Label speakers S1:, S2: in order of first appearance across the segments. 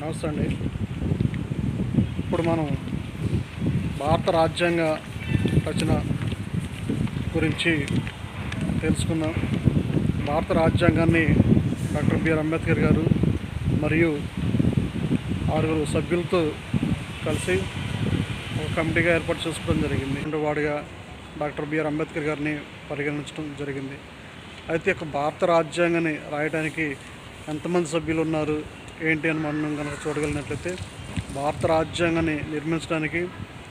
S1: నమస్తే అండి. ఇప్పుడు మనం భారత రాజ్యాంగ రచన గురించి తెలుసుకుందాం. భారత రాజ్యాంగాన్ని డాక్టర్ బిఆర్ అంబేద్కర్ గారు మరియు ఆరుగురు సభ్యులతో కలిసి ఒక కమిటీగా ఏర్పాటు చేసుకోవడం జరిగింది. రెండు వాడిగా డాక్టర్ బిఆర్ అంబేద్కర్ గారిని పరిగణించడం జరిగింది. అయితే ఒక భారత రాజ్యాంగాన్ని రాయడానికి ఎంతమంది సభ్యులు ఉన్నారు? ఏంటి అని మనం కనుక చూడగలిగినట్లయితే భారత రాజ్యాంగాన్ని నిర్మించడానికి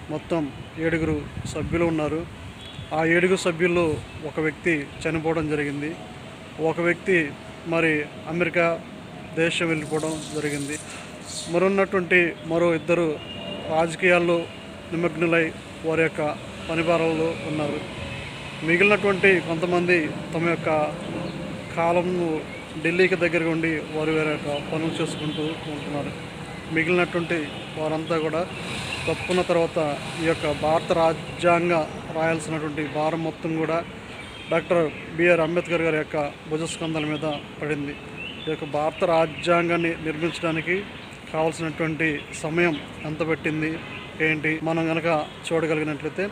S1: మొత్తం ఏడుగురు సభ్యులు ఉన్నారు. ఆ ఏడుగురు సభ్యుల్లో ఒక వ్యక్తి చనిపోవడం జరిగింది. ఒక వ్యక్తి మరి అమెరికా దేశం వెళ్ళిపోవడం జరిగింది. మరున్నటువంటి మరో ఇద్దరు రాజకీయాల్లో నిమగ్నులై వారి యొక్క పనిభారంలో ఉన్నారు. మిగిలినటువంటి కొంతమంది తమ యొక్క కాలంను ఢిల్లీకి దగ్గరగా ఉండి వారు వేరే పనులు చేసుకుంటూ ఉంటున్నారు. మిగిలినటువంటి వారంతా కూడా తప్పున తర్వాత ఈ యొక్క భారత రాజ్యాంగ రాయాల్సినటువంటి భారం మొత్తం కూడా డాక్టర్ బిఆర్ అంబేద్కర్ గారి యొక్క భుజస్కంధాల మీద పడింది. ఈ యొక్క భారత రాజ్యాంగాన్ని నిర్మించడానికి కావాల్సినటువంటి సమయం ఎంత పెట్టింది? ఏంటి? మనం కనుక చూడగలిగినట్లయితే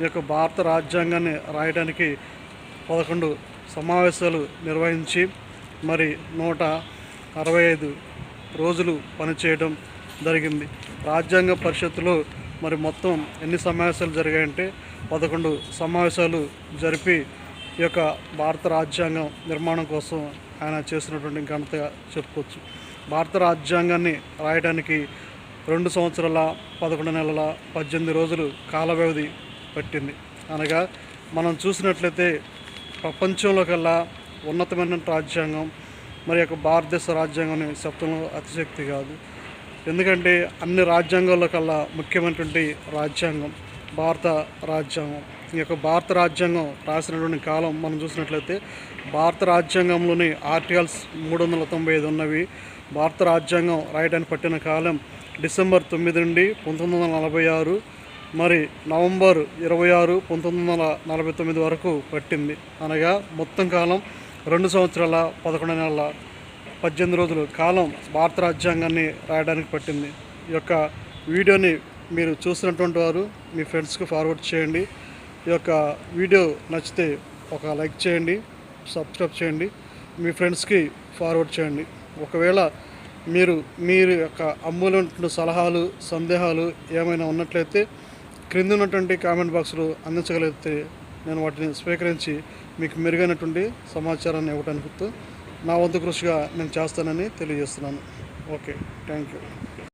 S1: ఈ యొక్క భారత రాజ్యాంగాన్ని రాయడానికి పదకొండు సమావేశాలు నిర్వహించి మరి నూట అరవై ఐదు రోజులు పనిచేయడం జరిగింది. రాజ్యాంగ పరిషత్తులో మరి మొత్తం ఎన్ని సమావేశాలు జరిగాయంటే పదకొండు సమావేశాలు జరిపి ఈ యొక్క భారత రాజ్యాంగం నిర్మాణం కోసం ఆయన చేసినటువంటి ఘనతగా చెప్పుకోవచ్చు. భారత రాజ్యాంగాన్ని రాయడానికి రెండు సంవత్సరాల పదకొండు నెలల పద్దెనిమిది రోజులు కాల వ్యవధి పట్టింది. అనగా మనం చూసినట్లయితే ప్రపంచంలో కల్లా ఉన్నతమైన రాజ్యాంగం మరి యొక్క భారతదేశ రాజ్యాంగం అనే శబ్దంలో అతిశక్తి కాదు. ఎందుకంటే అన్ని రాజ్యాంగాల్లో కల్లా ముఖ్యమైనటువంటి రాజ్యాంగం భారత రాజ్యాంగం. ఈ యొక్క భారత రాజ్యాంగం రాసినటువంటి కాలం మనం చూసినట్లయితే భారత రాజ్యాంగంలోని ఆర్టికల్స్ మూడు వందల తొంభై ఐదు ఉన్నవి. భారత రాజ్యాంగం రాయడానికి పట్టిన కాలం డిసెంబర్ తొమ్మిది నుండి పంతొమ్మిది వందల నలభై ఆరు మరి నవంబర్ ఇరవై ఆరు పంతొమ్మిది వందల నలభై తొమ్మిది వరకు పట్టింది. అనగా మొత్తం కాలం రెండు సంవత్సరాల పదకొండు నెలల పద్దెనిమిది రోజులు కాలం భారత రాజ్యాంగాన్ని రాయడానికి పట్టింది. ఈ యొక్క వీడియోని మీరు చూసినటువంటి వారు మీ ఫ్రెండ్స్కి ఫార్వర్డ్ చేయండి. ఈ యొక్క వీడియో నచ్చితే ఒక లైక్ చేయండి సబ్స్క్రైబ్ చేయండి మీ ఫ్రెండ్స్కి ఫార్వర్డ్ చేయండి. ఒకవేళ మీరు మీరు యొక్క అమూల్యమైన సలహాలు సందేహాలు ఏమైనా ఉన్నట్లయితే క్రింద ఉన్నటువంటి కామెంట్ బాక్స్లో అందించగలిగితే నేను వాటిని స్వీకరించి మీకు మెరుగైనటువంటి సమాచారాన్ని ఇవ్వడానికి నా వంతు కృషిగా నేను చేస్తానని తెలియజేస్తున్నాను. Okay thank you